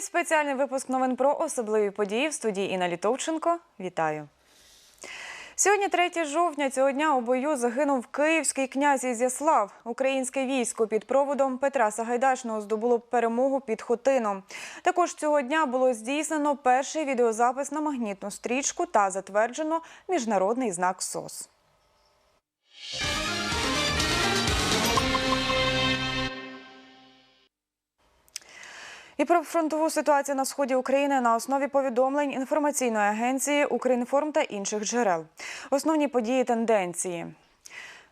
Спеціальний випуск новин про особливі події в студії Інна Літовченко. Вітаю. Сьогодні, 3 жовтня, цього дня у бою загинув київський князь Ізяслав. Українське військо під проводом Петра Сагайдачного здобуло перемогу під Хотином. Також цього дня було здійснено перший відеозапис на магнітну стрічку та затверджено міжнародний знак СОС. І про фронтову ситуацію на сході України на основі повідомлень інформаційної агенції Укрінформ та інших джерел. Основні події тенденції.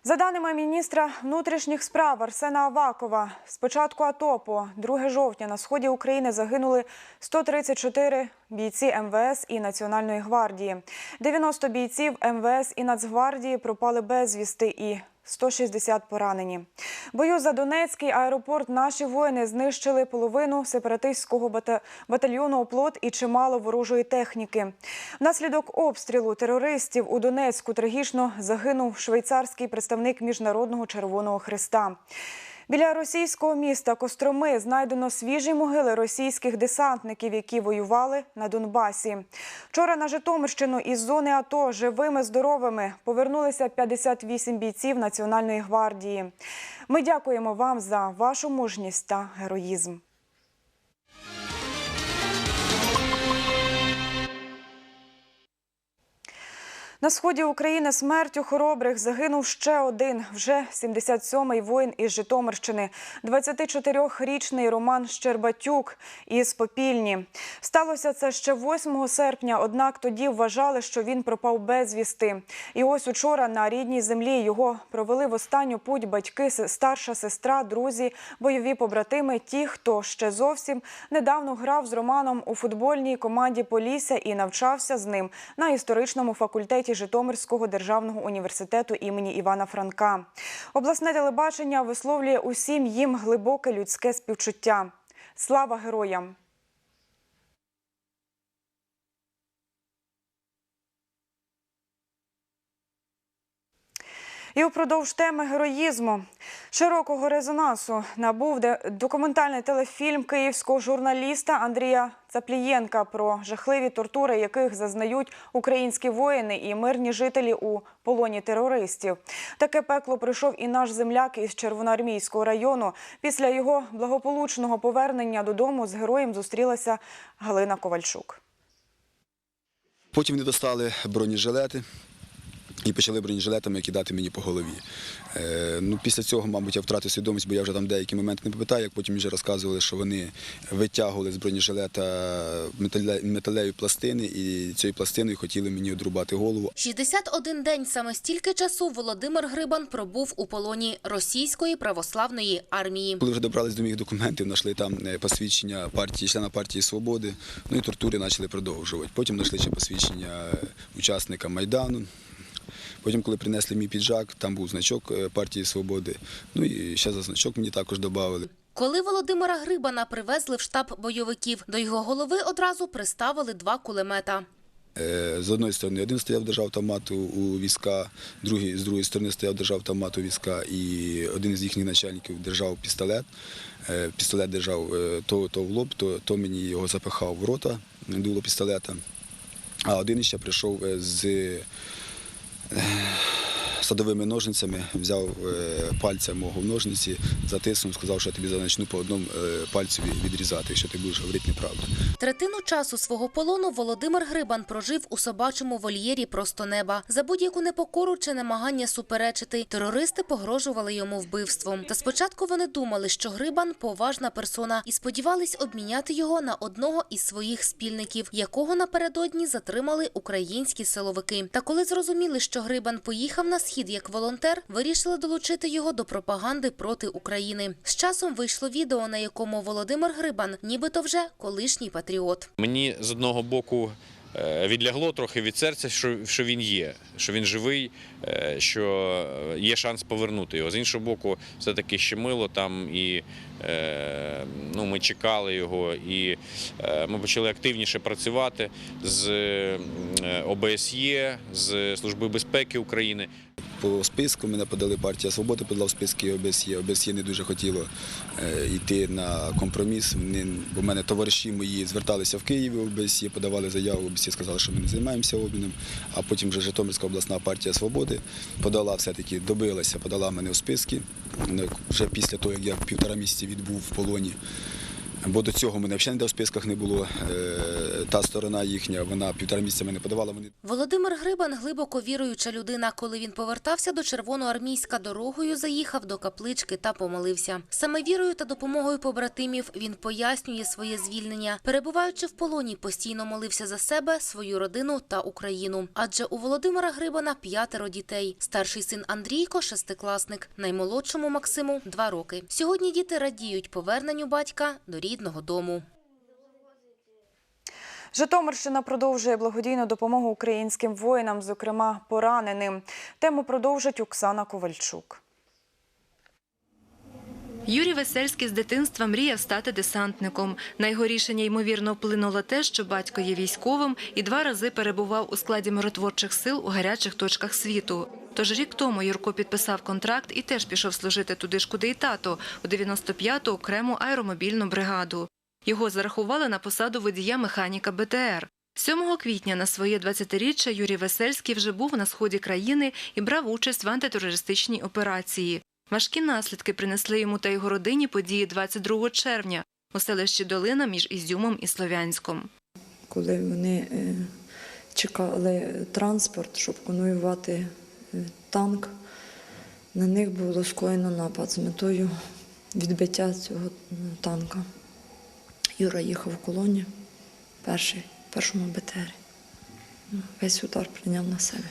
За даними міністра внутрішніх справ Арсена Авакова, з початку АТО по 2 жовтня на сході України загинули 134 бійці МВС і Національної гвардії. 90 бійців МВС і Нацгвардії пропали безвісти і 160 поранені. Бою за Донецький аеропорт наші воїни знищили половину сепаратистського бата- батальйону «Оплот» і чимало ворожої техніки. Внаслідок обстрілу терористів у Донецьку трагічно загинув швейцарський представник Міжнародного Червоного Христа. Біля російського міста Костроми знайдено свіжі могили російських десантників, які воювали на Донбасі. Вчора на Житомирщину із зони АТО живими здоровими повернулися 58 бійців Національної гвардії. Ми дякуємо вам за вашу мужність та героїзм. На сході України смертю хоробрих загинув ще один, вже 77-й воїн із Житомирщини, 24-річний Роман Щербатюк із Попільні. Сталося це ще 8 серпня, однак тоді вважали, що він пропав безвісти. І ось учора на рідній землі його провели в останню путь батьки, старша сестра, друзі, бойові побратими, ті, хто ще зовсім недавно грав з Романом у футбольній команді Полісся і навчався з ним на історичному факультеті Житомирського державного університету імені Івана Франка. Обласне телебачення висловлює усім їм глибоке людське співчуття. Слава героям! І упродовж теми героїзму широкого резонансу набув документальний телефільм київського журналіста Андрія Цаплієнка про жахливі тортури, яких зазнають українські воїни і мирні жителі у полоні терористів. Таке пекло прийшов і наш земляк із Червоноармійського району. Після його благополучного повернення додому з героєм зустрілася Галина Ковальчук. Потім вони достали бронежилети і почали бронежилетами кидати мені по голові. Е, ну, після цього, мабуть, я втратив свідомість, бо я вже там деякі моменти не пам'ятаю, як потім вже розказували, що вони витягували з бронежилета метале- металеві пластини і цією пластиною хотіли мені одрубати голову. 61 день саме стільки часу Володимир Грибан пробув у полоні російської православної армії. Коли вже добрались до моїх документів, знайшли там е, посвідчення партії, члена партії Свободи, ну і тортури почали продовжувати. Потім знайшли ще посвідчення е, учасника Майдану. Потім, коли принесли мій піджак, там був значок е, партії Свободи. Ну і ще за значок мені також додали. Коли Володимира Грибана привезли в штаб бойовиків, до його голови одразу приставили два кулемета. Е, З одної сторони один стояв держав автомат у- війська, другий, з другої сторони стояв держав автомат у війська, і один з їхніх начальників держав пістолет. Е, Пістолет держав то, то в лоб, то, то мені його запихав в рота, дуло пістолета. А один ще прийшов з ああ。Садовими ножницями, взяв е, пальця мого в ножниці, затиснув, сказав, що я тобі почну по одному е, пальцю відрізати, якщо ти будеш говорити неправду. Третину часу свого полону Володимир Грибан прожив у собачому вольєрі просто неба. За будь-яку непокору чи намагання суперечити, терористи погрожували йому вбивством. Та спочатку вони думали, що Грибан поважна персона і сподівались обміняти його на одного із своїх спільників, якого напередодні затримали українські силовики. Та коли зрозуміли, що Грибан поїхав на схід як волонтер, вирішили долучити його до пропаганди проти України. З часом вийшло відео, на якому Володимир Грибан, нібито вже колишній патріот. Мені з одного боку е, відлягло трохи від серця, що, він є, що він живий, е, що є шанс повернути його. З іншого боку, все-таки щемило там і ну, ми чекали його, і е, ми почали активніше працювати з е, ОБСЄ, з Служби безпеки України. По списку мене подали партія Свободи, подала в списки ОБСЄ. ОБСЄ не дуже хотіло е, йти на компроміс. Бо мене товариші мої зверталися в Києві, ОБСЄ, подавали заяву, ОБСЄ сказали, що ми не займаємося обміном. А потім вже Житомирська обласна партія Свободи подала все-таки, добилася, подала мене в списки. Ну, Вже після того, як я півтора місяці відбув в полоні. Бо до цього мене взагалі в списках не було. Та сторона їхня, вона півтора місяця мене подавала. Вони Володимир Грибан глибоко віруюча людина. Коли він повертався до Червоноармійська дорогою, заїхав до каплички та помолився. Саме вірою та допомогою побратимів він пояснює своє звільнення. Перебуваючи в полоні, постійно молився за себе, свою родину та Україну. Адже у Володимира Грибана п'ятеро дітей. Старший син Андрійко шестикласник, наймолодшому Максиму два роки. Сьогодні діти радіють поверненню батька до рідного дому. Житомирщина продовжує благодійну допомогу українським воїнам, зокрема пораненим. Тему продовжить Оксана Ковальчук. Юрій Весельський з дитинства мріяв стати десантником. На його рішення ймовірно вплинуло те, що батько є військовим і два рази перебував у складі миротворчих сил у гарячих точках світу. Тож рік тому Юрко підписав контракт і теж пішов служити туди ж, куди й тато, у 95-ту окрему аеромобільну бригаду. Його зарахували на посаду водія механіка БТР. 7 квітня на своє 20-річчя Юрій Весельський вже був на сході країни і брав участь в антитерористичній операції. Важкі наслідки принесли йому та його родині події 22 червня у селищі Долина між Ізюмом і Слов'янськом. коли вони е, чекали транспорт, щоб конвоювати е, танк, на них було скоєно напад з метою відбиття цього танка. Юра їхав в колоні, перший, першому БТРі. Ну, Весь удар прийняв на себе.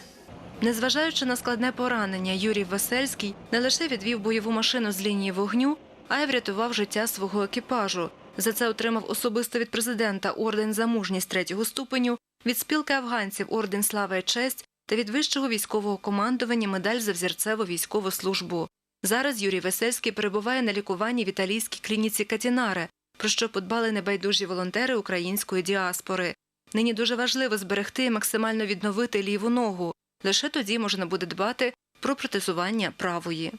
Незважаючи на складне поранення, Юрій Весельський не лише відвів бойову машину з лінії вогню, а й врятував життя свого екіпажу. За це отримав особисто від президента орден за мужність третього ступеню, від спілки афганців орден Слава і честь та від вищого військового командування медаль за взірцеву військову службу. Зараз Юрій Весельський перебуває на лікуванні в італійській клініці Катінаре, про що подбали небайдужі волонтери української діаспори. Нині дуже важливо зберегти і максимально відновити ліву ногу. Лише тоді можна буде дбати про протезування правої.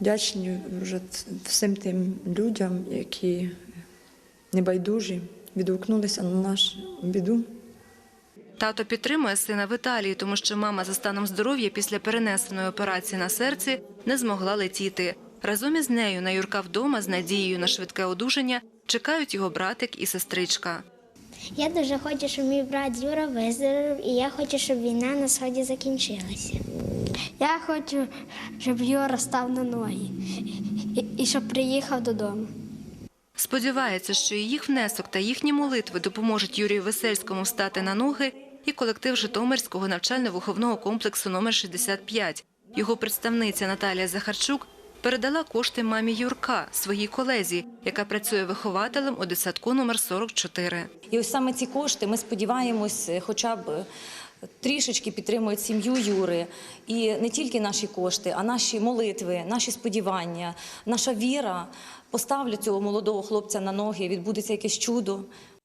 Вдячні вже всім тим людям, які небайдужі, відгукнулися на нашу біду. Тато підтримує сина в Італії, тому що мама за станом здоров'я після перенесеної операції на серці не змогла летіти. Разом із нею на Юрка вдома з надією на швидке одужання чекають його братик і сестричка. Я дуже хочу, щоб мій брат Юра виздоровів, і я хочу, щоб війна на сході закінчилася. Я хочу, щоб Юра став на ноги і, щоб приїхав додому. Сподівається, що і їх внесок та їхні молитви допоможуть Юрію Весельському встати на ноги і колектив Житомирського навчально-виховного комплексу номер 65. Його представниця Наталія Захарчук передала кошти мамі Юрка, своїй колезі, яка працює вихователем у дитсадку номер 44. І ось саме ці кошти ми сподіваємось, е, хоча б е, трішечки підтримують сім'ю Юри. І не тільки наші кошти, а наші молитви, наші сподівання, наша віра поставлять цього молодого хлопця на ноги, відбудеться якесь чудо.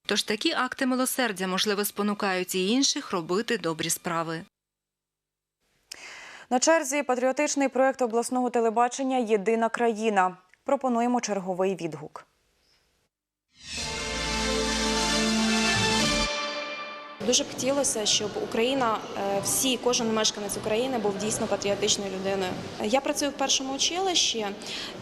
Тож такі акти милосердя, можливо, спонукають і інших робити добрі справи. На черзі патріотичний проєкт обласного телебачення Єдина країна. Пропонуємо черговий відгук. Дуже б хотілося, щоб Україна, е, всі, кожен мешканець України був дійсно патріотичною людиною. Я працюю в першому училищі,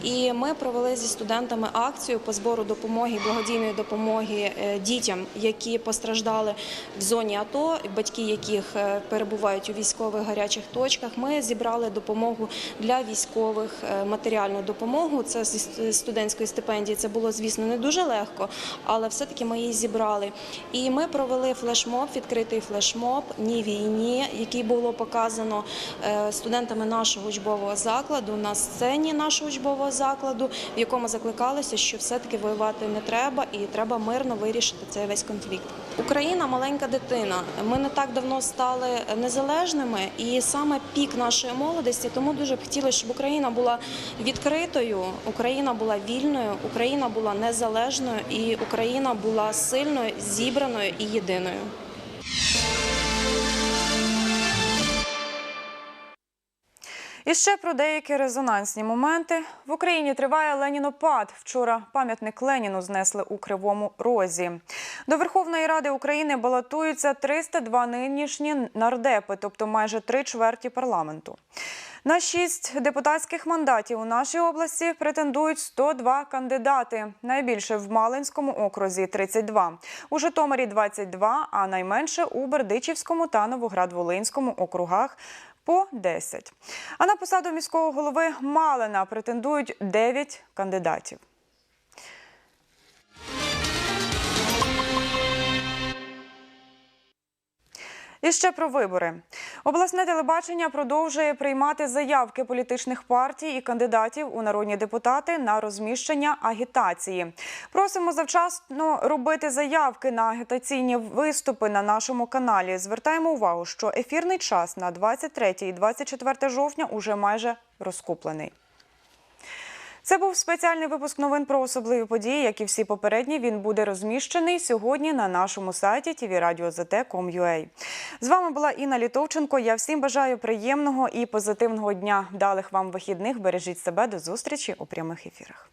і ми провели зі студентами акцію по збору допомоги, благодійної допомоги е, дітям, які постраждали в зоні АТО, батьки яких е, перебувають у військових гарячих точках. Ми зібрали допомогу для військових, матеріальну допомогу. Це зі студентської стипендії. Це було, звісно, не дуже легко, але все-таки ми її зібрали. І ми провели флешмоб, відкритий флешмоб Ні війні, який було показано е, студентами нашого учбового закладу на сцені нашого учбового закладу, в якому закликалося, що все-таки воювати не треба і треба мирно вирішити цей весь конфлікт. Україна маленька дитина. Ми не так давно стали незалежними, і саме пік нашої молодості. Тому дуже б хотілося, щоб Україна була відкритою, Україна була вільною, Україна була незалежною і Україна була сильною, зібраною і єдиною. І ще про деякі резонансні моменти. В Україні триває Ленінопад. Вчора пам'ятник Леніну знесли у Кривому Розі. До Верховної Ради України балотуються 302 нинішні нардепи, тобто майже три чверті парламенту. На шість депутатських мандатів у нашій області претендують 102 кандидати. Найбільше в Малинському окрузі 32, у Житомирі 22, а найменше у Бердичівському та Новоград-Волинському округах по 10. А на посаду міського голови Малина претендують 9 кандидатів. І ще про вибори. Обласне телебачення продовжує приймати заявки політичних партій і кандидатів у народні депутати на розміщення агітації. Просимо завчасно робити заявки на агітаційні виступи на нашому каналі. Звертаємо увагу, що ефірний час на 23 і 24 жовтня уже майже розкуплений. Це був спеціальний випуск новин про особливі події, як і всі попередні. Він буде розміщений сьогодні на нашому сайті tvradio.zt.com.ua. З вами була Інна Літовченко. Я всім бажаю приємного і позитивного дня. Вдалих вам вихідних. Бережіть себе до зустрічі у прямих ефірах.